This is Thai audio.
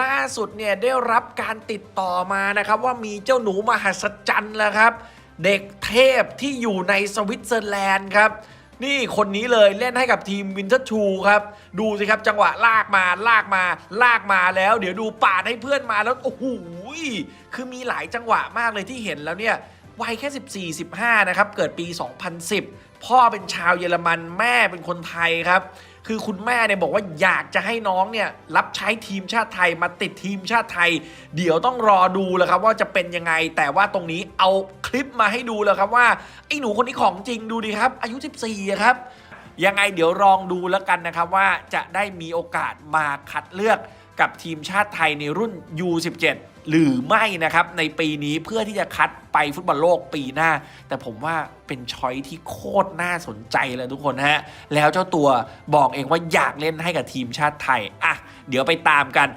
ล่าสุดเนี่ยได้รับการติดต่อมานะครับ ว่ามีเจ้าหนูมหัศจรรย์แล้วครับ เด็กเทพที่อยู่ในสวิตเซอร์แลนด์ครับ นี่คนนี้เลยเล่นให้กับทีมวินเทอร์ชูครับ ดูสิครับจังหวะลากมาลากมาลากมาแล้ว เดี๋ยวดูปาดให้เพื่อนมาแล้วโอ้โหคือมีหลายจังหวะมากเลยที่เห็นแล้วเนี่ย วัยแค่ 14 15 นะครับ เกิดปี 2010 พ่อเป็นชาวเยอรมันแม่เป็นคนไทยครับ คือคุณแม่เนี่ยบอกว่าอยากจะให้น้องเนี่ยรับใช้ทีมชาติไทยมาติดทีมชาติไทย เดี๋ยวต้องรอดูแล้วครับว่าจะเป็นยังไง แต่ว่าตรงนี้เอาคลิปมาให้ดูแล้วครับว่าไอ้หนูคนนี้ของจริงดูดิครับ อายุ 14ครับ ยังไงเดี๋ยวลองดูแล้วกันนะครับว่าจะได้มีโอกาสมาคัดเลือกกับทีมชาติไทยในรุ่น U17 หรือไม่นะครับ ในปีนี้เพื่อที่จะคัดไปฟุตบอลโลกปีหน้า แต่ผมว่าเป็นช้อยที่โคตรน่าสนใจเลยทุกคนฮะ แล้วเจ้าตัวบอกเองว่าอยากเล่นให้กับทีมชาติไทย อะ เดี๋ยวไปตามกัน